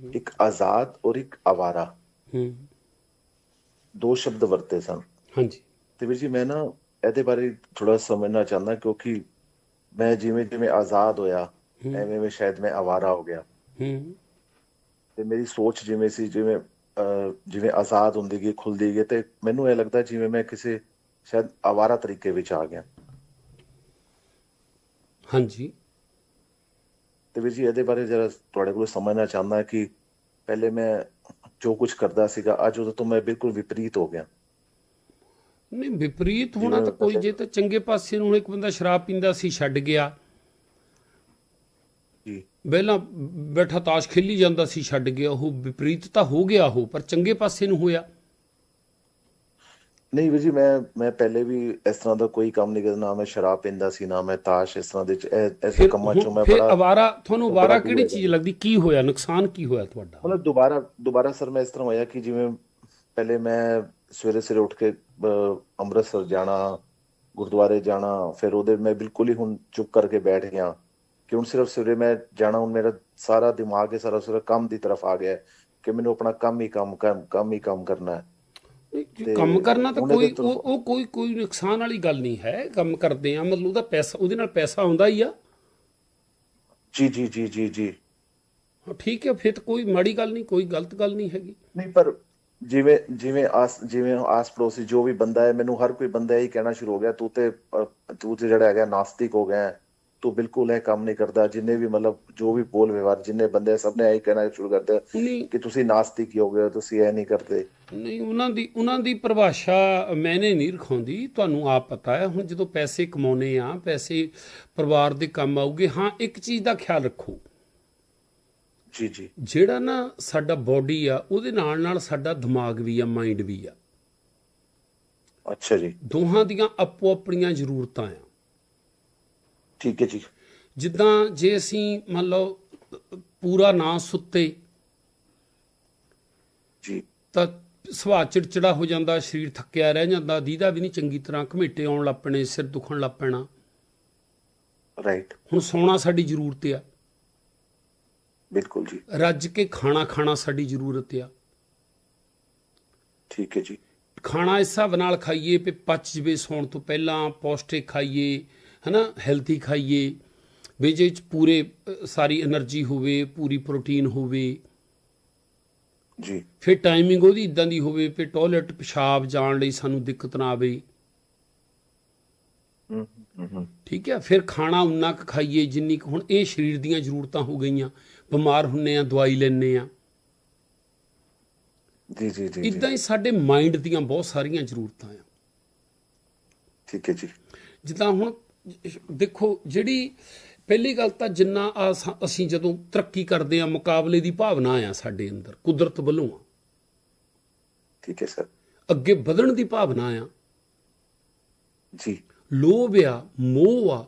ਇੱਕ ਆਜ਼ਾਦ ਔਰ ਇੱਕ ਆਵਾਰਾ। ਹੂੰ। ਦੋ ਸ਼ਬਦ ਵਰਤੇ ਸਨ। ਹਾਂਜੀ। ਤੇ ਵੀਰ ਜੀ ਮੈਂ ਨਾ ਇਹਦੇ ਬਾਰੇ ਥੋੜਾ ਸਮਝਣਾ ਚਾਹੁੰਦਾ ਕਿਉਂਕਿ ਮੈਂ ਜਿਵੇਂ ਜਿਵੇਂ ਆਜ਼ਾਦ ਹੋਇਆ। ਐਵੇਂ ਮੈਂ ਸ਼ਾਇਦ ਮੈਂ ਆਵਾਰਾ ਹੋ ਗਿਆ। ਹੂੰ। ਤੇ ਮੇਰੀ ਸੋਚ ਜਿਵੇਂ ਸੀ ਜਿਵੇਂ ਜਿਵੇਂ ਆਜ਼ਾਦ ਹੁੰਦੀ ਗਈ ਖੁੱਲਦੀ ਗਈ ਤੇ ਮੈਨੂੰ ਇਹ ਲੱਗਦਾ ਜਿਵੇਂ ਮੈਂ ਕਿਸੇ ਸ਼ਾਇਦ ਆਵਾਰਾ ਤਰੀਕੇ ਵਿੱਚ ਆ ਗਿਆ। ਹਾਂਜੀ। ਤੇ ਵੀਰ ਜੀ ਇਹਦੇ ਬਾਰੇ ਜਰਾ ਤੁਹਾਡੇ ਕੋਲ ਸਮਝਣਾ ਚਾਹੁੰਦਾ ਕਿ ਪਹਿਲੇ ਮੈਂ ਜੋ ਕੁਝ ਕਰਦਾ ਸੀਗਾ ਅੱਜ ਉਹਦੇ ਤੋਂ ਮੈਂ ਬਿਲਕੁਲ ਵਿਪਰੀਤ ਹੋ ਗਿਆ। ਨਹੀਂ ਵਿਪਰੀਤ ਹੋਣਾ ਤਾਂ ਕੋਈ ਜੇ ਤਾਂ ਚੰਗੇ ਪਾਸੇ ਨੂੰ ਇੱਕ ਬੰਦਾ ਸ਼ਰਾਬ ਪੀਂਦਾ ਸੀ ਛੱਡ ਗਿਆ। ਜੀ। ਪਹਿਲਾਂ ਬੈਠਾ ਤਾਸ਼ ਖੇਲੀ ਜਾਂਦਾ ਸੀ ਛੱਡ ਗਿਆ। ਉਹ ਵਿਪਰੀਤ ਤਾਂ ਹੋ ਗਿਆ ਉਹ ਪਰ ਚੰਗੇ ਪਾਸੇ ਨੂੰ ਹੋਇਆ। ਨਹੀਂ ਵੀਰ ਜੀ ਮੈਂ ਮੈਂ ਪਹਿਲੇ ਵੀ ਇਸ ਤਰ੍ਹਾਂ ਦਾ ਕੋਈ ਕੰਮ ਨਹੀਂ ਕਰਦਾ ਨਾ ਮੈਂ ਸ਼ਰਾਬ ਪੀਂਦਾ ਸੀ ਨਾ ਮੈਂ ਤਾਸ਼ ਇਸ ਤਰ੍ਹਾਂ ਦੇ ਐਸੇ ਫਿਰ ਕੰਮਾਂ ਚੋਂ ਮੈਂ ਫਿਰ ਬੜਾ ਅਵਾਰਾ ਤੁਹਾਨੂੰ ਅਵਾਰਾ ਕਿਹੜੀ। ਚੀਜ਼ ਲੱਗਦੀ ਕੀ ਹੋਇਆ ਨੁਕਸਾਨ ਕੀ ਹੋਇਆ ਤੁਹਾਡਾ ਮਤਲਬ ਦੁਬਾਰਾ ਦੁਬਾਰਾ ਸਰ ਮੈਂ ਇਸ ਤਰ੍ਹਾਂ ਹੋਇਆ ਕਿ ਜਿਵੇਂ ਪਹਿਲੇ ਮੈਂ ਸਵੇਰੇ ਸਵੇਰੇ ਉੱਠ ਕੇ ਅੰਮ੍ਰਿਤਸਰ ਜਾਣਾ ਗੁਰਦੁਆਰੇ ਜਾਣਾ ਫਿਰ ਉਹਦੇ ਮੈਂ ਬਿਲਕੁਲ ਹੀ ਹੁਣ ਚੁੱਪ ਕਰਕੇ ਬੈਠ ਗਿਆ ਕਿ ਹੁਣ ਸਿਰਫ ਸਵੇਰੇ ਮੈਂ ਜਾਣਾ ਹੁਣ ਮੇਰਾ ਸਾਰਾ ਦਿਮਾਗ ਹੈ ਸਾਰਾ ਸਵੇਰੇ ਕੰਮ ਦੀ ਤਰਫ ਆ ਗਿਆ ਕਿ ਮੈਨੂੰ ਆਪਣਾ ਕੰਮ ਹੀ ਕੰਮ ਕੰਮ ਹੀ ਕੰਮ ਕਰਨਾ ਹੈ ਕੰਮ ਕਰਨਾ ਤਾਂ ਕੋਈ ਉਹ ਕੋਈ ਕੋਈ ਨੁਕਸਾਨ ਵਾਲੀ ਗੱਲ ਨਹੀਂ ਹੈ। ਕੰਮ ਕਰਦੇ ਆ ਮਤਲਬ ਉਹਦਾ ਪੈਸਾ ਉਹਦੇ ਨਾਲ ਪੈਸਾ ਆਉਂਦਾ ਹੀ ਆ। ਜੀ ਜੀ ਜੀ ਜੀ ਜੀ। ਹਾਂ, ਠੀਕ ਹੈ ਫਿਰ ਕੋਈ ਮਾੜੀ ਗੱਲ ਨਹੀਂ ਕੋਈ ਗਲਤ ਗੱਲ ਨਹੀਂ ਹੈਗੀ। ਨਹੀਂ ਪਰ ਜਿਵੇਂ ਜਿਵੇਂ ਆਸ ਜਿਵੇਂ ਆਸ ਪੜੋਸੀ ਜੋ ਵੀ ਬੰਦਾ ਹੈ ਮੈਨੂੰ ਹਰ ਕੋਈ ਬੰਦਾ ਇਹੀ ਕਹਿਣਾ ਸ਼ੁਰੂ ਹੋ ਗਿਆ ਤੂੰ ਤੇ ਤੂੰ ਤੇ ਜਿਹੜਾ ਹੈਗਾ ਨਾਸਤਿਕ ਹੋ ਗਿਆ ਤੂੰ ਬਿਲਕੁਲ ਇਹ ਕੰਮ ਨਹੀਂ ਕਰਦਾ ਜਿੰਨੇ ਵੀ ਮਤਲਬ ਜੋ ਵੀ ਬੋਲ ਵਿਵਹਾਰ ਜਿੰਨੇ ਬੰਦੇ ਸਭ ਨੇ ਇਹੀ ਕਹਿਣਾ ਸ਼ੁਰੂ ਕਰ ਦਿੱਤਾ ਨਹੀਂ। ਕਿ ਤੁਸੀਂ ਨਾਸਤਿਕ ਹੀ ਗਏ ਤੁਸੀਂ ਇਹ ਨਹੀਂ ਕਰਦੇ। ਨਹੀਂ ਉਹਨਾਂ ਦੀ ਉਹਨਾਂ ਦੀ ਪਰਿਭਾਸ਼ਾ ਮੈਨੇ ਨਹੀਂ ਰਖਾਉਂਦੀ ਤੁਹਾਨੂੰ ਆਪ ਪਤਾ ਹੈ। ਹੁਣ ਜਦੋਂ ਪੈਸੇ ਕਮਾਉਨੇ ਆ ਪੈਸੇ ਪਰਿਵਾਰ ਦੇ ਕੰਮ ਆਉਗੇ ਹਾਂ ਇੱਕ ਚੀਜ਼ ਦਾ ਖਿਆਲ ਰੱਖੋ। ਜੀ ਜੀ। ਜਿਹੜਾ ਨਾ ਸਾਡਾ ਬਾਡੀ ਆ ਉਹਦੇ ਨਾਲ ਨਾਲ ਸਾਡਾ ਦਿਮਾਗ ਵੀ ਆ ਮਾਈਂਡ ਵੀ ਆ। ਅੱਛਾ ਜੀ। ਦੋਹਾਂ ਦੀਆਂ ਆਪੋ ਆਪਣੀਆਂ ਜ਼ਰੂਰਤਾਂ ਆ। ਠੀਕ ਹੈ ਜੀ। ਜਿੱਦਾਂ ਜੇ ਅਸੀਂ ਮੰਨ ਲਓ ਪੂਰਾ ਨਾ ਸੁੱਤੇ ਜੀ। ਤਾਂ ਸੁਭਾਅ ਚਿੜਚਿੜਾ ਹੋ ਜਾਂਦਾ ਸਰੀਰ ਥੱਕਿਆ ਰਹਿ ਜਾਂਦਾ ਦੀਦਾ ਵੀ ਨਹੀਂ ਚੰਗੀ ਤਰ੍ਹਾਂ ਘਮੇਟੇ ਆਉਣ ਲੱਗ ਪੈਣੇ ਸਿਰ ਦੁਖਣ ਲੱਗ ਪੈਣਾ। ਰਾਈਟ ਹੁਣ ਸੌਣਾ ਸਾਡੀ ਜ਼ਰੂਰਤ ਆ। ਬਿਲਕੁਲ ਜੀ। ਰੱਜ ਕੇ ਖਾਣਾ ਖਾਣਾ ਸਾਡੀ ਜ਼ਰੂਰਤ ਆ। ਠੀਕ ਹੈ ਜੀ। ਖਾਣਾ ਇਸ ਹਿਸਾਬ ਨਾਲ ਖਾਈਏ ਵੀ ਪਚ ਜਵੇ ਸੌਣ ਤੋਂ ਪਹਿਲਾਂ ਪੌਸ਼ਟਿਕ ਖਾਈਏ ਹੈ ਨਾ ਹੈਲਥੀ ਖਾਈਏ ਵੇਜੇ ਚ ਪੂਰੇ ਸਾਰੀ એનર્ਜੀ ਹੋਵੇ ਪੂਰੀ ਪ੍ਰੋਟੀਨ ਹੋਵੇ। ਜੀ। ਫਿਰ ਟਾਈਮਿੰਗ ਉਹਦੀ ਇਦਾਂ ਦੀ ਹੋਵੇ ਫਿਰ ਟਾਇਲਟ ਪਿਸ਼ਾਬ ਜਾਣ ਲਈ ਸਾਨੂੰ ਦਿੱਕਤ ਨਾ ਆਵੇ। ਠੀਕ ਹੈ ਫਿਰ ਖਾਣਾ ਉਨਾ ਕੁ ਖਾਈਏ ਜਿੰਨੀ ਕੁ ਹੁਣ ਇਹ ਸਰੀਰ ਦੀਆਂ ਜ਼ਰੂਰਤਾਂ ਹੋ ਗਈਆਂ। ਬਿਮਾਰ ਹੁੰਨੇ ਆ ਦਵਾਈ ਲੈਣੇ ਆ। ਜੀ ਜੀ ਜੀ ਇਦਾਂ ਹੀ ਸਾਡੇ ਮਾਈਂਡ ਦੀਆਂ ਬਹੁਤ ਸਾਰੀਆਂ ਜ਼ਰੂਰਤਾਂ ਆ। ਠੀਕ ਹੈ ਜੀ। ਜਿੱਦਾਂ ਹੁਣ ਦੇਖੋ ਜਿਹੜੀ ਪਹਿਲੀ ਗੱਲ ਤਾਂ ਜਿੰਨਾ ਅਸੀਂ ਜਦੋਂ ਤਰੱਕੀ ਕਰਦੇ ਆ ਮੁਕਾਬਲੇ ਦੀ ਭਾਵਨਾ ਆ ਸਾਡੇ ਅੰਦਰ ਕੁਦਰਤ ਵੱਲੋਂ ਆ। ਠੀਕ ਹੈ ਸਰ। ਅੱਗੇ ਵਧਣ ਦੀ ਭਾਵਨਾ ਆ। ਜੀ। ਲੋਭ ਆ ਮੋਹ ਆ।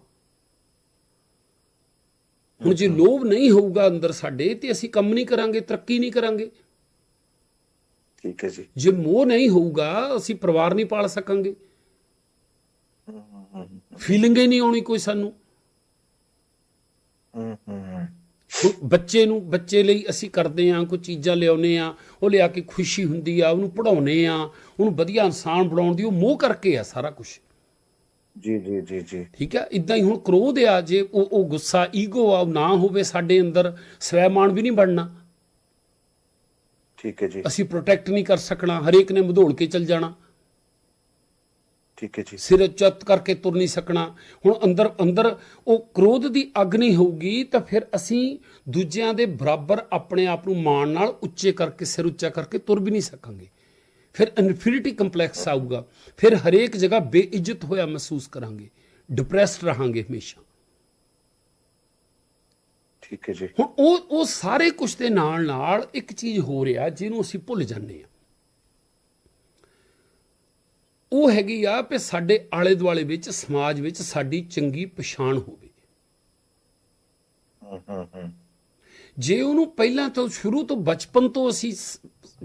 ਹੁਣ ਜੇ ਲੋਭ ਨਹੀਂ ਹੋਊਗਾ ਅੰਦਰ ਸਾਡੇ ਤੇ ਅਸੀਂ ਕੰਮ ਨਹੀਂ ਕਰਾਂਗੇ ਤਰੱਕੀ ਨਹੀਂ ਕਰਾਂਗੇ। ਠੀਕ ਹੈ ਜੀ। ਜੇ ਮੋਹ ਨਹੀਂ ਹੋਊਗਾ ਅਸੀਂ ਪਰਿਵਾਰ ਨਹੀਂ ਪਾਲ ਸਕਾਂਗੇ। ਫੀਲਿੰਗ ਹੀ ਨਹੀਂ ਆਉਣੀ ਕੋਈ ਸਾਨੂੰ। ਬੱਚੇ ਨੂੰ ਬੱਚੇ ਲਈ ਅਸੀਂ ਕਰਦੇ ਆਂ ਕੋਈ ਚੀਜ਼ਾਂ ਲਿਆਉਨੇ ਆ ਉਹ ਲਿਆ ਕੇ ਖੁਸ਼ੀ ਹੁੰਦੀ ਆ ਉਹਨੂੰ ਪੜਾਉਨੇ ਆ ਉਹਨੂੰ ਵਧੀਆ ਇਨਸਾਨ ਬਣਾਉਣ ਦੀ ਉਹ ਮੋਹ ਕਰਕੇ ਆ ਸਾਰਾ ਕੁਝ ਜੀ ਜੀ ਜੀ ਜੀ। ਠੀਕ ਹੈ ਇਦਾਂ ਹੀ ਹੁਣ ਕ੍ਰੋਧ ਆ ਜੇ ਉਹ ਉਹ ਗੁੱਸਾ ਈਗੋ ਆ ਉਹ ਨਾ ਹੋਵੇ ਸਾਡੇ ਅੰਦਰ ਸਵੈਮਾਨ ਵੀ ਨਹੀਂ ਬਣਨਾ। ਠੀਕ ਹੈ ਜੀ। ਅਸੀਂ ਪ੍ਰੋਟੈਕਟ ਨਹੀਂ ਕਰ ਸਕਣਾ ਹਰੇਕ ਨੇ ਮਧੋਲ ਕੇ ਚੱਲ ਜਾਣਾ। ਠੀਕ ਹੈ ਜੀ। ਸਿਰ ਉੱਚਤ ਕਰਕੇ ਤੁਰ ਨਹੀਂ ਸਕਣਾ। ਹੁਣ ਅੰਦਰ ਅੰਦਰ ਉਹ ਕ੍ਰੋਧ ਦੀ ਅੱਗ ਨਹੀਂ ਹੋਊਗੀ ਤਾਂ ਫਿਰ ਅਸੀਂ ਦੂਜਿਆਂ ਦੇ ਬਰਾਬਰ ਆਪਣੇ ਆਪ ਨੂੰ ਮਾਣ ਨਾਲ ਉੱਚੇ ਕਰਕੇ ਸਿਰ ਉੱਚਾ ਕਰਕੇ ਤੁਰ ਵੀ ਨਹੀਂ ਸਕਾਂਗੇ। ਫਿਰ ਇਨਫੀਰੀਟੀ ਕੰਪਲੈਕਸ ਆਊਗਾ। ਫਿਰ ਹਰੇਕ ਜਗ੍ਹਾ ਬੇਇੱਜ਼ਤ ਹੋਇਆ ਮਹਿਸੂਸ ਕਰਾਂਗੇ। ਡਿਪਰੈਸਡ ਰਹਾਂਗੇ ਹਮੇਸ਼ਾ। ਠੀਕ ਹੈ ਜੀ। ਹੁਣ ਉਹ ਉਹ ਸਾਰੇ ਕੁਝ ਦੇ ਨਾਲ ਨਾਲ ਇੱਕ ਚੀਜ਼ ਹੋ ਰਿਹਾ ਜਿਹਨੂੰ ਅਸੀਂ ਭੁੱਲ ਜਾਂਦੇ ਆ ਉਹ ਹੈਗੀ ਆ ਕਿ ਸਾਡੇ ਆਲੇ ਦੁਆਲੇ ਵਿੱਚ ਸਮਾਜ ਵਿੱਚ ਸਾਡੀ ਚੰਗੀ ਪਛਾਣ ਹੋਵੇ। ਜੇ ਉਹਨੂੰ ਪਹਿਲਾਂ ਤੋਂ ਸ਼ੁਰੂ ਤੋਂ ਬਚਪਨ ਤੋਂ ਅਸੀਂ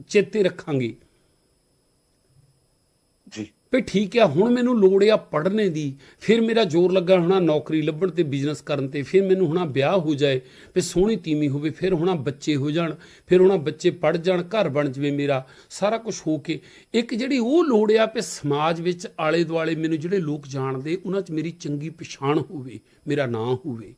ਚੇਤੇ ਰੱਖਾਂਗੇ ਜੀ। ਵੀ ਠੀਕ ਆ ਹੁਣ ਮੈਨੂੰ ਲੋੜ ਆ ਪੜ੍ਹਨੇ ਦੀ ਫਿਰ ਮੇਰਾ ਜ਼ੋਰ ਲੱਗਾ ਹੋਣਾ ਨੌਕਰੀ ਲੱਭਣ ਤੇ ਬਿਜ਼ਨਸ ਕਰਨ ਤੇ ਫਿਰ ਮੈਨੂੰ ਹੁਣਾ ਵਿਆਹ ਹੋ ਜਾਏ ਵੀ ਸੋਹਣੀ ਤੀਮੀ ਹੋਵੇ ਫਿਰ ਹੁਣਾ ਬੱਚੇ ਹੋ ਜਾਣ ਫਿਰ ਹੁਣਾ ਬੱਚੇ ਪੜ ਜਾਣ ਘਰ ਬਣ ਜਵੇ ਮੇਰਾ ਸਾਰਾ ਕੁਝ ਹੋ ਕੇ। ਇੱਕ ਜਿਹੜੀ ਉਹ ਲੋੜ ਆ ਵੀ ਸਮਾਜ ਵਿੱਚ ਆਲੇ ਦੁਆਲੇ ਮੈਨੂੰ ਜਿਹੜੇ ਲੋਕ ਜਾਣਦੇ ਉਹਨਾਂ 'ਚ ਮੇਰੀ ਚੰਗੀ ਪਛਾਣ ਹੋਵੇ ਮੇਰਾ ਨਾਂ ਹੋਵੇ।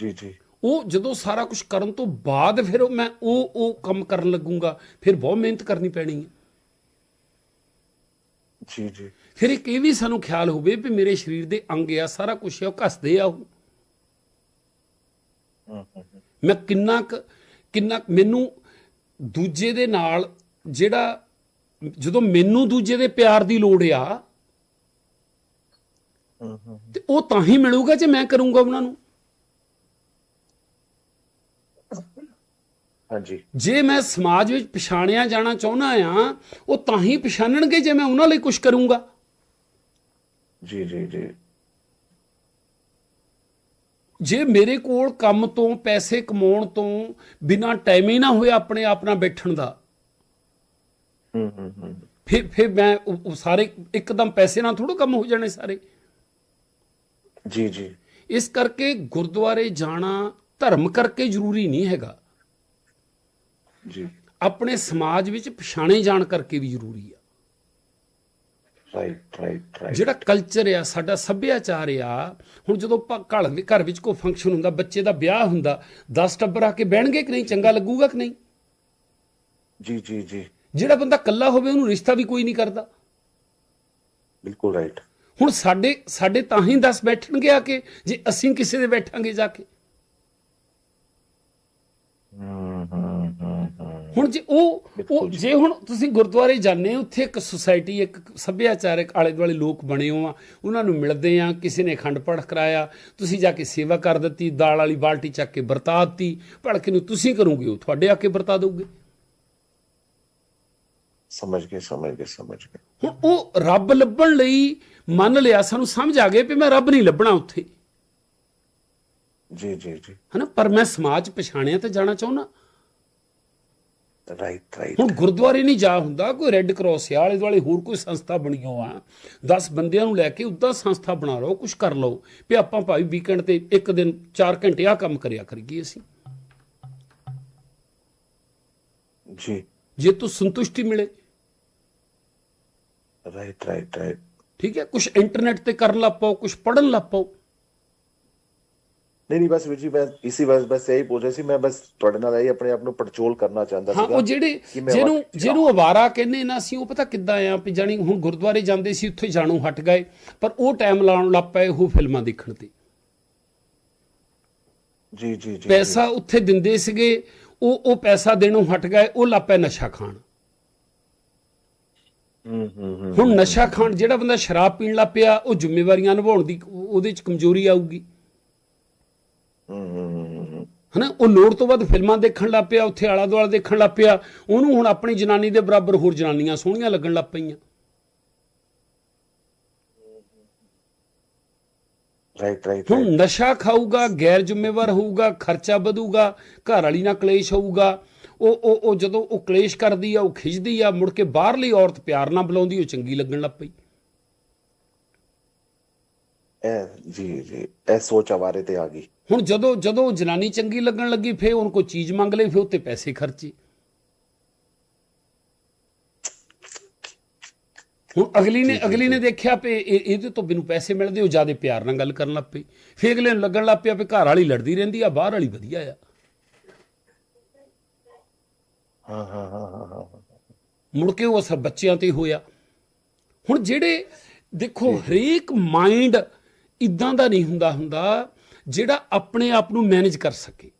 ਜੀ ਜੀ। ਉਹ ਜਦੋਂ ਸਾਰਾ ਕੁਝ ਕਰਨ ਤੋਂ ਬਾਅਦ ਫਿਰ ਮੈਂ ਉਹ ਉਹ ਕੰਮ ਕਰਨ ਲੱਗੂੰਗਾ ਫਿਰ ਬਹੁਤ ਮਿਹਨਤ ਕਰਨੀ ਪੈਣੀ ਹੈ ਜੀ ਜੀ ਫਿਰ ਇੱਕ ਇਹ ਵੀ ਸਾਨੂੰ ਖਿਆਲ ਹੋਵੇ ਵੀ ਮੇਰੇ ਸਰੀਰ ਦੇ ਅੰਗ ਆ ਸਾਰਾ ਕੁਝ ਆ ਉਹ ਘਸਦੇ ਆ ਉਹ। ਮੈਂ ਕਿੰਨਾ ਕਿੰਨਾ ਮੈਨੂੰ ਦੂਜੇ ਦੇ ਨਾਲ ਜਿਹੜਾ ਜਦੋਂ ਮੈਨੂੰ ਦੂਜੇ ਦੇ ਪਿਆਰ ਦੀ ਲੋੜ ਆ। ਤੇ ਉਹ ਤਾਂ ਹੀ ਮਿਲੂਗਾ ਜੇ ਮੈਂ ਕਰੂੰਗਾ ਉਹਨਾਂ ਨੂੰ ਹਾਂਜੀ। ਜੇ ਮੈਂ ਸਮਾਜ ਵਿੱਚ ਪਛਾਣਿਆ ਜਾਣਾ ਚਾਹੁੰਦਾ ਆ ਉਹ ਤਾਂ ਹੀ ਪਛਾਣਨਗੇ ਜੇ ਮੈਂ ਉਹਨਾਂ ਲਈ ਕੁਝ ਕਰੂੰਗਾ। ਜੀ ਜੀ ਜੀ। ਜੇ ਮੇਰੇ ਕੋਲ ਕੰਮ ਤੋਂ ਪੈਸੇ ਕਮਾਉਣ ਤੋਂ ਬਿਨਾ ਟਾਈਮ ਹੀ ਨਾ ਹੋਇਆ ਆਪਣੇ ਆਪ ਨਾਲ ਬੈਠਣ ਦਾ ਹਮ ਹਮ ਫਿਰ ਫਿਰ ਮੈਂ ਸਾਰੇ ਇੱਕਦਮ ਪੈਸੇ ਨਾਲ ਥੋੜਾ ਕੰਮ ਹੋ ਜਾਣੇ ਸਾਰੇ। ਜੀ ਜੀ। ਇਸ ਕਰਕੇ ਗੁਰਦੁਆਰੇ ਜਾਣਾ ਧਰਮ ਕਰਕੇ ਜ਼ਰੂਰੀ ਨਹੀਂ ਹੈਗਾ। ਜੀ। ਆਪਣੇ ਸਮਾਜ ਵਿੱਚ ਪਛਾਣੇ ਜਾਣ ਕਰਕੇ ਵੀ ਜ਼ਰੂਰੀ ਆ। ਰਾਈਟ ਰਾਈਟ ਰਾਈਟ ਜਿਹੜਾ ਕਲਚਰ ਆ ਸਾਡਾ ਸੱਭਿਆਚਾਰ ਆ ਹੁਣ ਜਦੋਂ ਘਰ ਦੇ ਘਰ ਵਿੱਚ ਕੋਈ ਫੰਕਸ਼ਨ ਹੁੰਦਾ ਬੱਚੇ ਦਾ ਵਿਆਹ ਹੁੰਦਾ 10 ਟੱਬਰ ਆ ਕੇ ਬਹਿਣਗੇ ਕਿ ਨਹੀਂ ਚੰਗਾ ਲੱਗੂਗਾ ਕਿ ਨਹੀਂ? ਜੀ ਜੀ ਜੀ। ਜਿਹੜਾ ਬੰਦਾ ਇਕੱਲਾ ਹੋਵੇ ਉਹਨੂੰ ਰਿਸ਼ਤਾ ਵੀ ਕੋਈ ਨਹੀਂ ਕਰਦਾ। ਬਿਲਕੁਲ ਰਾਈਟ ਹੁਣ ਸਾਡੇ ਸਾਡੇ ਤਾਂ ਹੀ 10 ਬੈਠਣਗੇ ਆ ਕੇ ਜੇ ਅਸੀਂ ਕਿਸੇ ਦੇ ਬੈਠਾਂਗੇ ਜਾ ਕੇ। ਹਮ ਹਮ। ਹੁਣ ਜੇ ਉਹ ਉਹ ਜੀ। ਹੁਣ ਤੁਸੀਂ ਗੁਰਦੁਆਰੇ ਜਾਂਦੇ ਹੋ ਉੱਥੇ ਇੱਕ ਸੁਸਾਇਟੀ ਇੱਕ ਸੱਭਿਆਚਾਰਕ ਆਲੇ ਦੁਆਲੇ ਲੋਕ ਬਣੇ ਹੋ ਆ ਉਹਨਾਂ ਨੂੰ ਮਿਲਦੇ ਆ ਕਿਸੇ ਨੇ ਅਖੰਡ ਪਾਠ ਕਰਾਇਆ ਤੁਸੀਂ ਜਾ ਕੇ ਸੇਵਾ ਕਰ ਦਿੱਤੀ ਦਾਲ ਵਾਲੀ ਬਾਲਟੀ ਚੱਕ ਕੇ ਵਰਤਾ ਦਿੱਤੀ ਭੜਕੇ ਨੂੰ ਤੁਸੀਂ ਕਰੋਗੇ ਉਹ ਤੁਹਾਡੇ ਆ ਕੇ ਵਰਤਾ ਦੋਗੇ ਸਮਝ ਗਏ ਸਮਝ ਗਏ ਸਮਝ ਗਏ। ਹੁਣ ਉਹ ਰੱਬ ਲੱਭਣ ਲਈ ਮੰਨ ਲਿਆ ਸਾਨੂੰ ਸਮਝ ਆ ਗਏ ਵੀ ਮੈਂ ਰੱਬ ਨਹੀਂ ਲੱਭਣਾ ਉੱਥੇ। ਜੀ ਜੀ ਜੀ। ਹਨਾ ਪਰ ਮੈਂ ਸਮਾਜ ਪਛਾਣਿਆ ਤੇ ਜਾਣਾ ਚਾਹੁੰਦਾ। ਰਾਈਟ ਰਾਈਟ ਹੁਣ ਗੁਰਦੁਆਰੇ ਨਹੀਂ ਜਾ ਹੁੰਦਾ ਕੋਈ ਰੈੱਡ ਕਰਾਸ ਆ ਆਲੇ ਦੁਆਲੇ ਹੋਰ ਕੋਈ ਸੰਸਥਾ ਬਣੀ ਹੋ ਆ। 10 ਬੰਦਿਆਂ ਨੂੰ ਲੈ ਕੇ ਉੱਦਾਂ ਸੰਸਥਾ ਬਣਾ ਲਓ ਕੁਝ ਕਰ ਲਓ। ਵੀ ਆਪਾਂ ਭਾਈ ਵੀਕਐਂਡ ਤੇ ਇੱਕ ਦਿਨ 4 ਘੰਟੇ ਆ ਕੰਮ ਕਰਿਆ ਕਰੀਏ ਅਸੀਂ। ਜੀ। ਜੇ ਤੂੰ ਸੰਤੁਸ਼ਟੀ ਮਿਲੇ। ਰਾਈਟ ਰਾਈਟ ਰਾਈਟ ਠੀਕ ਹੈ ਕੁਝ ਇੰਟਰਨੈਟ ਤੇ ਕਰਨ ਲੱਗ ਪਾਓ ਕੁਝ ਪੜਨ ਲੱਗ ਪਾਓ। ਨਹੀਂ ਨਹੀਂ ਬਸ ਜੀ ਮੈਂ ਇਸੇ ਬਸ ਬਸ ਇਹੀ ਪੁੱਛ ਰਿਹਾ ਸੀ ਮੈਂ ਬਸ ਤੁਹਾਡੇ ਨਾਲ ਇਹ ਆਪਣੇ ਆਪ ਨੂੰ ਪੜਚੋਲ ਕਰਨਾ ਚਾਹੁੰਦਾ ਹਾਂ ਸੀਗਾ ਉਹ ਜਿਹੜੇ ਜਿਹਨੂੰ ਜਿਹਨੂੰ ਅਵਾਰਾ ਕਹਿੰਦੇ ਨਾ ਸੀ ਉਹ ਪਤਾ ਕਿੱਦਾਂ ਆ ਵੀ ਜਾਣੀ ਹੁਣ ਗੁਰਦੁਆਰੇ ਜਾਂਦੇ ਸੀ ਉੱਥੇ ਜਾਣੋਂ ਹਟ ਗਏ ਪਰ ਉਹ ਟਾਈਮ ਲਾਉਣ ਲੱਗ ਪਏ ਉਹ ਫਿਲਮਾਂ ਦੇਖਣ ਤੇ। ਜੀ ਜੀ ਜੀ ਪੈਸਾ ਉੱਥੇ ਦਿੰਦੇ ਸੀਗੇ ਉਹ ਉਹ ਪੈਸਾ ਦੇਣੋਂ ਹਟ ਗਏ ਉਹ ਲੱਗ ਪਏ ਨਸ਼ਾ ਖਾਣ। ਹੂੰ ਹੂੰ ਹੂੰ ਹੁਣ ਨਸ਼ਾ ਖਾਣ ਜਿਹੜਾ ਬੰਦਾ ਸ਼ਰਾਬ ਪੀਣ ਲੱਗ ਪਿਆ ਉਹ ਜ਼ਿੰਮੇਵਾਰੀਆਂ ਨਿਭਾਉਣ ਦੀ ਉਹਦੇ ਚ ਕਮਜ਼ੋਰੀ ਆਊਗੀ। ਹੂੰ ਹੂੰ, ਹੂੰ, ਹੂੰ। ਹਨਾ? ਉਹ ਲੋੜ ਤੋਂ ਵੱਧ ਫਿਲਮਾਂ ਦੇਖਣ ਲੱਗ ਪਿਆ ਉੱਥੇ ਆਲਾ ਦੁਆਲਾ ਦੇਖਣ ਲੱਗ ਪਿਆ। ਉਹਨੂੰ ਹੁਣ ਆਪਣੀ ਜਨਾਨੀ ਦੇ ਬਰਾਬਰ ਹੋਰ ਜਨਾਨੀਆਂ ਸੋਹਣੀਆਂ ਲੱਗਣ ਲੱਗ ਪਈਆਂ। ਰਾਈਟ ਰਾਈਟ ਹੁਣ ਨਸ਼ਾ ਖਾਊਗਾ ਗੈਰ ਜ਼ਿੰਮੇਵਾਰ ਹੋਊਗਾ ਖਰਚਾ ਵਧੂਗਾ ਘਰ ਵਾਲੀ ਨਾਲ ਕਲੇਸ਼ ਹੋਊਗਾ। ਉਹ ਉਹ ਉਹ ਜਦੋਂ ਉਹ ਕਲੇਸ਼ ਕਰਦੀ ਆ ਉਹ ਖਿੱਚਦੀ ਆ ਮੁੜ ਕੇ ਬਾਹਰਲੀ ਔਰਤ ਪਿਆਰ ਨਾਲ ਬੁਲਾਉਂਦੀ ਉਹ ਚੰਗੀ ਲੱਗਣ ਲੱਗ ਪਈ। ਇਹ ਜੀ ਜੀ ਇਹ ਸੋਚ ਆਵਾਰੇ ਤੇ ਆ ਗਈ। ਹੁਣ ਜਦੋਂ ਜਦੋਂ ਜਨਾਨੀ ਚੰਗੀ ਲੱਗਣ ਲੱਗੀ ਫੇਰ ਉਹਨ ਕੋਈ ਚੀਜ਼ ਮੰਗ ਲਈ ਫੇਰ ਉੱਤੇ ਪੈਸੇ ਖਰਚੇ। ਹੁਣ ਅਗਲੀ ਨੇ ਅਗਲੀ ਨੇ ਦੇਖਿਆ ਇਹ- ਇਹਦੇ ਤੋਂ ਬਿਨੂੰ ਪੈਸੇ ਮਿਲਦੇ ਉਹ ਜਿਆਦੇ ਪਿਆਰ ਨਾਲ ਗੱਲ ਕਰਨ ਲੱਗ ਪਈ। ਫੇਰ ਅਗਲੇ ਨੂੰ ਲੱਗਣ ਲੱਗ ਪਿਆ ਵੀ ਘਰ ਵਾਲੀ ਲੜਦੀ ਰਹਿੰਦੀ ਆ ਬਾਹਰ ਵਾਲੀ ਵਧੀਆ ਆ। ਹਾਂ ਹਾਂ ਹਾਂ ਹਾਂ ਮੁੜ ਕੇ ਉਹ ਅਸਰ ਬੱਚਿਆਂ ਤੇ ਹੋਇਆ। ਹੁਣ ਜਿਹੜੇ ਦੇਖੋ ਹਰੇਕ ਮਾਈਂਡ ਇਦਾਂ ਦਾ ਨਹੀਂ ਹੁੰਦਾ ਹੁੰਦਾ ਜਿਹੜਾ ਆਪਣੇ ਆਪ ਨੂੰ ਮੈਨੇਜ ਕਰ ਸਕੇ।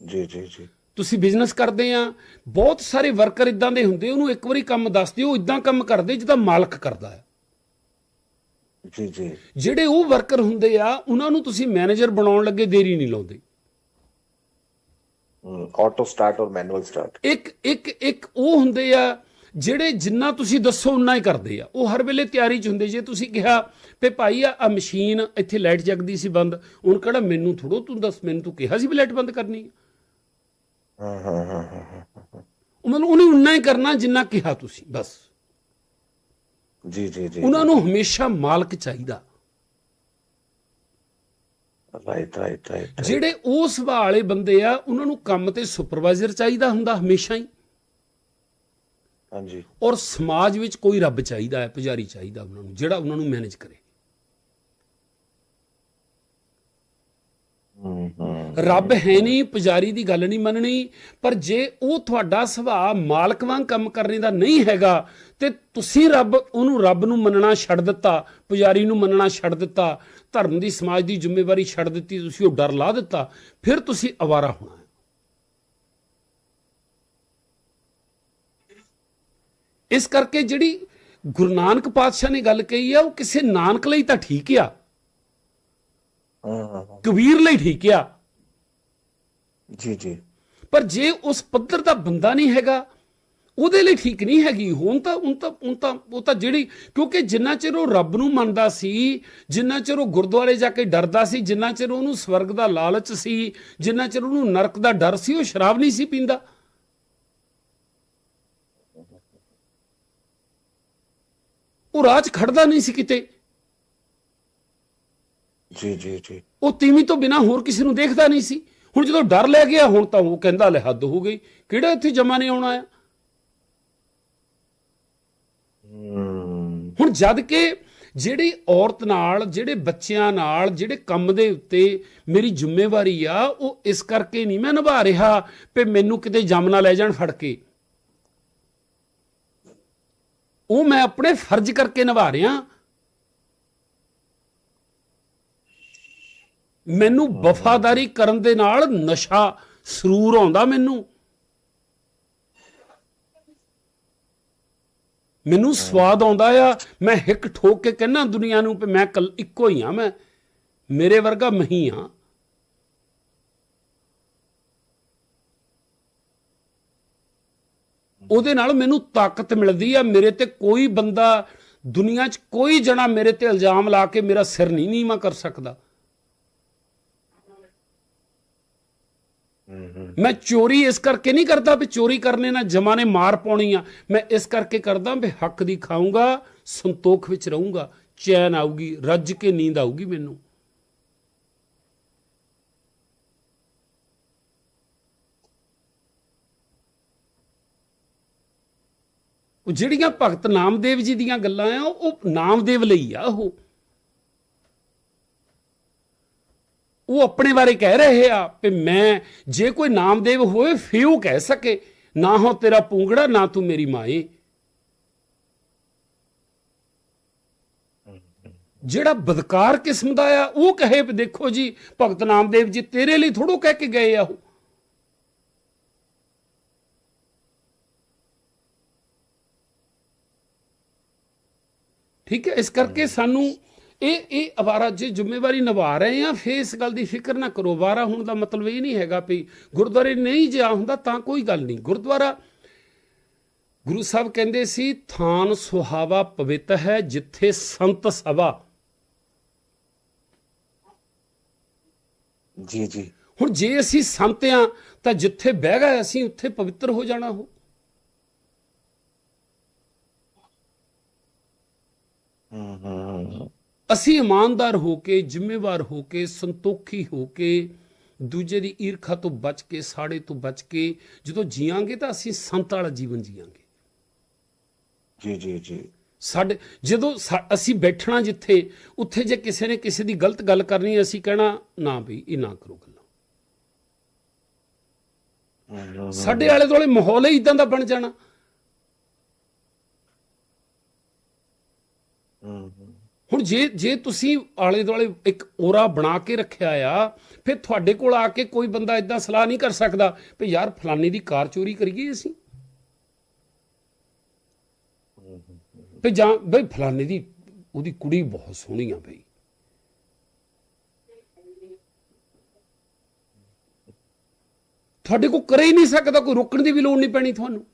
ਜੀ ਜੀ ਜੀ। ਤੁਸੀਂ ਬਿਜ਼ਨਸ ਕਰਦੇ ਆ ਬਹੁਤ ਸਾਰੇ ਵਰਕਰ ਇਦਾਂ ਦੇ ਹੁੰਦੇ ਉਹਨੂੰ ਇੱਕ ਵਾਰੀ ਕੰਮ ਦੱਸ ਦਿਓ ਇਦਾਂ ਕੰਮ ਕਰਦੇ ਜਿੱਦਾਂ ਮਾਲਕ ਕਰਦਾ ਹੈ। ਜੀ ਜੀ। ਜਿਹੜੇ ਉਹ ਵਰਕਰ ਹੁੰਦੇ ਆ ਉਹਨਾਂ ਨੂੰ ਤੁਸੀਂ ਮੈਨੇਜਰ ਬਣਾਉਣ ਲੱਗੇ ਦੇਰੀ ਨਹੀਂ ਲਾਉਂਦੇ। ਆਟੋ ਸਟਾਰਟ ਔਰ ਮੈਨੂਅਲ ਸਟਾਰਟ ਇੱਕ ਇੱਕ ਇੱਕ ਉਹ ਹੁੰਦੇ ਆ ਜਿਹੜੇ ਜਿੰਨਾ ਤੁਸੀਂ ਦੱਸੋ ਉਨਾ ਹੀ ਕਰਦੇ ਆ। ਉਹ ਹਰ ਵੇਲੇ ਤਿਆਰੀ 'ਚ ਹੁੰਦੇ। ਜੇ ਤੁਸੀਂ ਕਿਹਾ ਵੀ ਭਾਈ ਆ ਮਸ਼ੀਨ ਇੱਥੇ ਲਾਈਟ ਜਗਦੀ ਸੀ ਬੰਦ ਹੁਣ ਕਿਹੜਾ ਮੈਨੂੰ ਥੋੜੋ ਤੂੰ ਦੱਸ ਮੈਨੂੰ ਤੂੰ ਕਿਹਾ ਸੀ ਵੀ ਲਾਈਟ ਬੰਦ ਕਰਨੀ ਹੈ ਹਾਂ ਹਾਂ ਹਾਂ ਹਾਂ ਹਾਂ, ਹਾਂ। ਉਹ ਮਤਲਬ ਉਹਨੇ ਉਨਾ ਹੀ ਕਰਨਾ ਜਿੰਨਾ ਕਿਹਾ ਤੁਸੀਂ ਬਸ। ਜੀ ਜੀ ਜੀ। ਉਹਨਾਂ ਨੂੰ ਹਮੇਸ਼ਾ ਮਾਲਕ ਚਾਹੀਦਾ। ਰਾਈਟ ਰਾਈਟ ਰਾਈਟ ਜਿਹੜੇ ਉਹ ਸੁਭਾਅ ਵਾਲੇ ਬੰਦੇ ਆ ਉਹਨਾਂ ਨੂੰ ਕੰਮ ਤੇ ਸੁਪਰਵਾਈਜ਼ਰ ਚਾਹੀਦਾ ਹੁੰਦਾ ਹਮੇਸ਼ਾ ਹੀ। ਹਾਂਜੀ। ਔਰ ਸਮਾਜ ਵਿੱਚ ਕੋਈ ਰੱਬ ਚਾਹੀਦਾ ਹੈ ਪੁਜਾਰੀ ਚਾਹੀਦਾ ਉਹਨਾਂ ਨੂੰ ਜਿਹੜਾ ਉਹਨਾਂ ਨੂੰ ਮੈਨੇਜ ਕਰੇ। ਰੱਬ ਹੈ ਨਹੀਂ ਪੁਜਾਰੀ ਦੀ ਗੱਲ ਨਹੀਂ ਮੰਨਣੀ ਪਰ ਜੇ ਉਹ ਤੁਹਾਡਾ ਸੁਭਾਅ ਮਾਲਕ ਵਾਂਗ ਕੰਮ ਕਰਨੇ ਦਾ ਨਹੀਂ ਹੈਗਾ ਤੇ ਤੁਸੀਂ ਰੱਬ ਉਹਨੂੰ ਰੱਬ ਨੂੰ ਮੰਨਣਾ ਛੱਡ ਦਿੱਤਾ ਪੁਜਾਰੀ ਨੂੰ ਮੰਨਣਾ ਛੱਡ ਦਿੱਤਾ ਧਰਮ ਦੀ ਸਮਾਜ ਦੀ ਜ਼ਿੰਮੇਵਾਰੀ ਛੱਡ ਦਿੱਤੀ ਤੁਸੀਂ ਉਹ ਡਰ ਲਾ ਦਿੱਤਾ ਫਿਰ ਤੁਸੀਂ ਅਵਾਰਾ ਹੋਣਾ ਹੈ ਇਸ ਕਰਕੇ ਜਿਹੜੀ ਗੁਰੂ ਨਾਨਕ ਪਾਤਸ਼ਾਹ ਨੇ ਗੱਲ ਕਹੀ ਆ ਉਹ ਕਿਸੇ ਨਾਨਕ ਲਈ ਤਾਂ ਠੀਕ ਆ। ਕਬੀਰ ਲਈ ਠੀਕ ਆ। ਜੀ ਜੀ। ਪਰ ਜੇ ਉਸ ਪੱਧਰ ਦਾ ਬੰਦਾ ਨਹੀਂ ਹੈਗਾ ਉਹਦੇ ਲਈ ਠੀਕ ਨਹੀਂ ਹੈਗੀ। ਹੁਣ ਤਾਂ ਹੁਣ ਤਾਂ ਹੁਣ ਤਾਂ ਉਹ ਤਾਂ ਜਿਹੜੀ ਕਿਉਂਕਿ ਜਿੰਨਾ ਚਿਰ ਉਹ ਰੱਬ ਨੂੰ ਮੰਨਦਾ ਸੀ ਜਿੰਨਾ ਚਿਰ ਉਹ ਗੁਰਦੁਆਰੇ ਜਾ ਕੇ ਡਰਦਾ ਸੀ ਜਿੰਨਾ ਚਿਰ ਉਹਨੂੰ ਸਵਰਗ ਦਾ ਲਾਲਚ ਸੀ ਜਿੰਨਾ ਚਿਰ ਉਹਨੂੰ ਨਰਕ ਦਾ ਡਰ ਸੀ ਉਹ ਸ਼ਰਾਬ ਨਹੀਂ ਸੀ ਪੀਂਦਾ। ਉਹ ਰਾਜ ਖੜਦਾ ਨਹੀਂ ਸੀ ਕਿਤੇ। ਜੀ ਜੀ ਜੀ। ਉਹ ਤੀਵੀਂ ਤੋਂ ਬਿਨਾ ਹੋਰ ਕਿਸੇ ਨੂੰ ਦੇਖਦਾ ਨਹੀਂ ਸੀ। ਹੁਣ ਜਦੋਂ ਡਰ ਲੈ ਗਿਆ ਹੁਣ ਤਾਂ ਉਹ ਕਹਿੰਦਾ ਲੈ ਹੱਦ ਹੋ ਗਈ। ਕਿਹੜਾ ਇੱਥੇ ਜਮਾ ਨਹੀਂ ਆਉਣਾ ਆ? ਹੂੰ। ਹੁਣ ਜਦ ਕਿ ਜਿਹੜੀ ਔਰਤ ਨਾਲ ਜਿਹੜੇ ਬੱਚਿਆਂ ਨਾਲ ਜਿਹੜੇ ਕੰਮ ਦੇ ਉੱਤੇ ਮੇਰੀ ਜ਼ਿੰਮੇਵਾਰੀ ਆ ਉਹ ਇਸ ਕਰਕੇ ਨਹੀਂ ਮੈਂ ਨਿਭਾ ਰਿਹਾ ਵੀ ਮੈਨੂੰ ਕਿਤੇ ਜੰਮ ਨਾ ਲੈ ਜਾਣ ਫੜ ਕੇ। ਉਹ ਮੈਂ ਆਪਣੇ ਫਰਜ਼ ਕਰਕੇ ਨਿਭਾ ਰਿਹਾ। ਮੈਨੂੰ ਵਫਾਦਾਰੀ ਕਰਨ ਦੇ ਨਾਲ ਨਸ਼ਾ ਸਰੂਰ ਆਉਂਦਾ ਮੈਨੂੰ। ਮੈਨੂੰ ਸਵਾਦ ਆਉਂਦਾ ਆ। ਮੈਂ ਹਿੱਕ ਠੋਕ ਕੇ ਕਹਿਣਾ ਦੁਨੀਆ ਨੂੰ ਵੀ ਮੈਂ ਕੱਲ ਇੱਕੋ ਹੀ ਆ ਮੈਂ ਮੇਰੇ ਵਰਗਾ ਮਹੀ ਆ ਉਹਦੇ ਨਾਲ ਮੈਨੂੰ ਤਾਕਤ ਮਿਲਦੀ ਆ, ਮੇਰੇ ਤੇ ਕੋਈ ਬੰਦਾ ਦੁਨੀਆ 'ਚ ਕੋਈ ਜਣਾ ਮੇਰੇ ਤੇ ਇਲਜ਼ਾਮ ਲਾ ਕੇ ਮੇਰਾ ਸਿਰ ਨਹੀਂ ਨੀਵਾ ਕਰ ਸਕਦਾ। ਮੈਂ ਚੋਰੀ ਇਸ ਕਰਕੇ ਨਹੀਂ ਕਰਦਾ ਵੀ ਚੋਰੀ ਕਰਨੇ ਨਾਲ ਜਮਾ ਨੇ ਮਾਰ ਪਾਉਣੀ ਆ। ਮੈਂ ਇਸ ਕਰਕੇ ਕਰਦਾ ਵੀ ਹੱਕ ਦੀ ਖਾਊਂਗਾ, ਸੰਤੋਖ ਵਿੱਚ ਰਹੂੰਗਾ, ਚੈਨ ਆਊਗੀ, ਰੱਜ ਕੇ ਨੀਂਦ ਆਊਗੀ ਮੈਨੂੰ। ਉਹ ਜਿਹੜੀਆਂ ਭਗਤ ਨਾਮਦੇਵ ਜੀ ਦੀਆਂ ਗੱਲਾਂ ਆ, ਉਹ ਨਾਮਦੇਵ ਲਈ ਆ ਉਹ। ਉਹ ਆਪਣੇ ਬਾਰੇ ਕਹਿ ਰਹੇ ਆ ਕਿ ਮੈਂ ਜੇ ਕੋਈ ਨਾਮਦੇਵ ਹੋਵੇ, ਫਿਰ ਉਹ ਕਹਿ ਸਕੇ, ਨਾ ਹੋ ਤੇਰਾ ਪੂੰਗੜਾ, ਨਾ ਤੂੰ ਮੇਰੀ ਮਾਏ। ਜਿਹੜਾ ਬਦਕਾਰ ਕਿਸਮ ਦਾ ਆ, ਉਹ ਕਹੇ ਵੀ ਦੇਖੋ ਜੀ, ਭਗਤ ਨਾਮਦੇਵ ਜੀ ਤੇਰੇ ਲਈ ਥੋੜੋ ਕਹਿ ਕੇ ਗਏ ਆ ਉਹ। ਠੀਕ ਹੈ? ਇਸ ਕਰਕੇ ਸਾਨੂੰ ਇਹ ਇਹ ਅਵਾਰਾ ਜੇ ਜ਼ਿੰਮੇਵਾਰੀ ਨਿਭਾ ਰਹੇ ਆ ਫੇਰ ਇਸ ਗੱਲ ਦੀ ਫਿਕਰ ਨਾ ਕਰੋ। ਅਵਾਰਾ ਹੋਣ ਦਾ ਮਤਲਬ ਇਹ ਨਹੀਂ ਹੈਗਾ ਵੀ ਗੁਰਦੁਆਰੇ ਨਹੀਂ ਜਾ ਹੁੰਦਾ ਤਾਂ ਕੋਈ ਗੱਲ ਨਹੀਂ। ਗੁਰਦੁਆਰਾ ਗੁਰੂ ਸਾਹਿਬ ਕਹਿੰਦੇ ਸੀ ਥਾਨ ਸੁਹਾਵਾ ਪਵਿੱਤ ਹੈ ਜਿੱਥੇ ਸੰਤ ਸਭਾ। ਜੀ ਜੀ। ਹੁਣ ਜੇ ਅਸੀਂ ਸੰਤ ਆ ਤਾਂ ਜਿੱਥੇ ਬਹਿ ਗਏ ਅਸੀਂ ਉੱਥੇ ਪਵਿੱਤਰ ਹੋ ਜਾਣਾ ਹੋ ਹੂੰ ਹੂੰ ਅਸੀਂ ਇਮਾਨਦਾਰ ਹੋ ਕੇ ਜ਼ਿੰਮੇਵਾਰ ਹੋ ਕੇ ਸੰਤੋਖੀ ਹੋ ਕੇ ਦੂਜੇ ਦੀ ਈਰਖਾ ਤੋਂ ਬਚ ਕੇ ਸਾੜੇ ਤੋਂ ਬਚ ਕੇ ਜਦੋਂ ਜੀਵਾਂਗੇ ਤਾਂ ਅਸੀਂ ਸੰਤ ਵਾਲਾ ਜੀਵਨ ਜੀਵਾਂਗੇ ਜੀ ਜੀ ਜੀ। ਸਾਡੇ ਜਦੋਂ ਅਸੀਂ ਬੈਠਣਾ ਜਿੱਥੇ ਉੱਥੇ ਜੇ ਕਿਸੇ ਨੇ ਕਿਸੇ ਦੀ ਗਲਤ ਗੱਲ ਕਰਨੀ ਅਸੀਂ ਕਹਿਣਾ ਨਾ ਬਈ ਇਹ ਨਾ ਕਰੋ ਗੱਲਾਂ। ਸਾਡੇ ਆਲੇ ਦੁਆਲੇ ਮਾਹੌਲ ਹੀ ਇਦਾਂ ਦਾ ਬਣ ਜਾਣਾ ਹੂੰ, ਹੂੰ। ਹੁਣ ਜੇ ਜੇ ਤੁਸੀਂ ਆਲੇ ਦੁਆਲੇ ਇੱਕ ਔਰਾ ਬਣਾ ਕੇ ਰੱਖਿਆ ਆ, ਫਿਰ ਤੁਹਾਡੇ ਕੋਲ ਆ ਕੇ ਕੋਈ ਬੰਦਾ ਇਦਾਂ ਸਲਾਹ ਨਹੀਂ ਕਰ ਸਕਦਾ ਵੀ ਯਾਰ ਫਲਾਨੀ ਦੀ ਕਾਰ ਚੋਰੀ ਕਰੀਏ ਅਸੀਂ। ਵੀ ਜਾਂ ਬਈ ਫਲਾਨੀ ਦੀ, ਉਹਦੀ ਕੁੜੀ ਬਹੁਤ ਸੋਹਣੀ ਆ ਬਈ। ਤੁਹਾਡੇ ਕੋ ਕਰੇ ਹੀ ਨਹੀਂ ਸਕਦਾ, ਕੋਈ ਰੋਕਣ ਦੀ ਵੀ ਲੋੜ ਨਹੀਂ ਪੈਣੀ ਤੁਹਾਨੂੰ।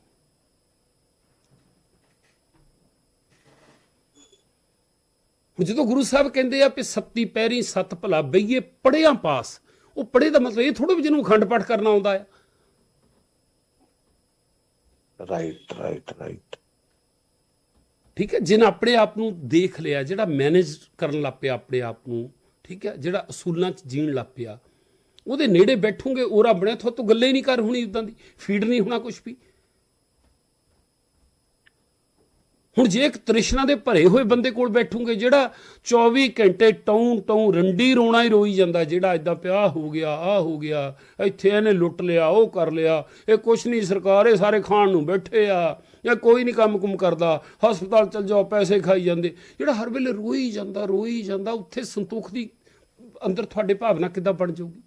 ਹੁਣ ਜਦੋਂ ਗੁਰੂ ਸਾਹਿਬ ਕਹਿੰਦੇ ਆ ਕਿ ਸੱਤੀ ਪੈਰੀ ਸੱਤ ਭਲਾ ਬਈਏ ਪੜਿਆਂ ਪਾਸ। ਉਹ ਪੜੇ ਦਾ ਮਤਲਬ ਇਹ ਥੋੜਾ ਵੀ ਜਿਹਨੂੰ ਖੰਡ ਪਾਠ ਕਰਨਾ ਆਉਂਦਾ ਆ। ਰਾਈਟ ਰਾਈਟ ਰਾਈਟ ਠੀਕ ਹੈ ਜਿਨ ਆਪਣੇ ਆਪ ਨੂੰ ਦੇਖ ਲਿਆ ਜਿਹੜਾ ਮੈਨੇਜ ਕਰਨ ਲੱਗ ਪਿਆ ਆਪਣੇ ਆਪ ਨੂੰ ਠੀਕ ਹੈ ਜਿਹੜਾ ਅਸੂਲਾਂ 'ਚ ਜੀਣ ਲੱਗ ਪਿਆ ਉਹਦੇ ਨੇੜੇ ਬੈਠੋਗੇ ਉਹਰਾ ਬਣਿਆ ਤੁਹਾਤੋਂ ਗੱਲੇ ਹੀ ਨਹੀਂ ਕਰ ਹੋਣੀ ਉਦਾਂ ਦੀ ਫੀਡ ਨਹੀਂ ਹੋਣਾ ਕੁਝ ਵੀ। ਹੁਣ ਜੇ ਇੱਕ ਤ੍ਰਿਸ਼ਨਾ ਦੇ ਭਰੇ ਹੋਏ ਬੰਦੇ ਕੋਲ ਬੈਠੋਗੇ, ਜਿਹੜਾ 24 ਘੰਟੇ ਟੌਂ ਟੌਂ ਰੰਡੀ ਰੋਣਾ ਹੀ ਰੋਈ ਜਾਂਦਾ, ਜਿਹੜਾ ਇਦਾਂ ਪਿਆ ਹੋ ਗਿਆ ਆ ਹੋ ਗਿਆ, ਇੱਥੇ ਇਹਨੇ ਲੁੱਟ ਲਿਆ, ਉਹ ਕਰ ਲਿਆ, ਇਹ ਕੁਛ ਨਹੀਂ, ਸਰਕਾਰ ਇਹ ਸਾਰੇ ਖਾਣ ਨੂੰ ਬੈਠੇ ਆ ਜਾਂ ਕੋਈ ਨਹੀਂ ਕੰਮ ਕੁਮ ਕਰਦਾ, ਹਸਪਤਾਲ ਚਲ ਜਾਓ, ਪੈਸੇ ਖਾਈ ਜਾਂਦੇ, ਜਿਹੜਾ ਹਰ ਵੇਲੇ ਰੋਈ ਜਾਂਦਾ ਰੋਈ ਜਾਂਦਾ, ਉੱਥੇ ਸੰਤੋਖ ਦੀ ਅੰਦਰ ਤੁਹਾਡੇ ਭਾਵਨਾ ਕਿੱਦਾਂ ਬਣ ਜਾਊਗੀ?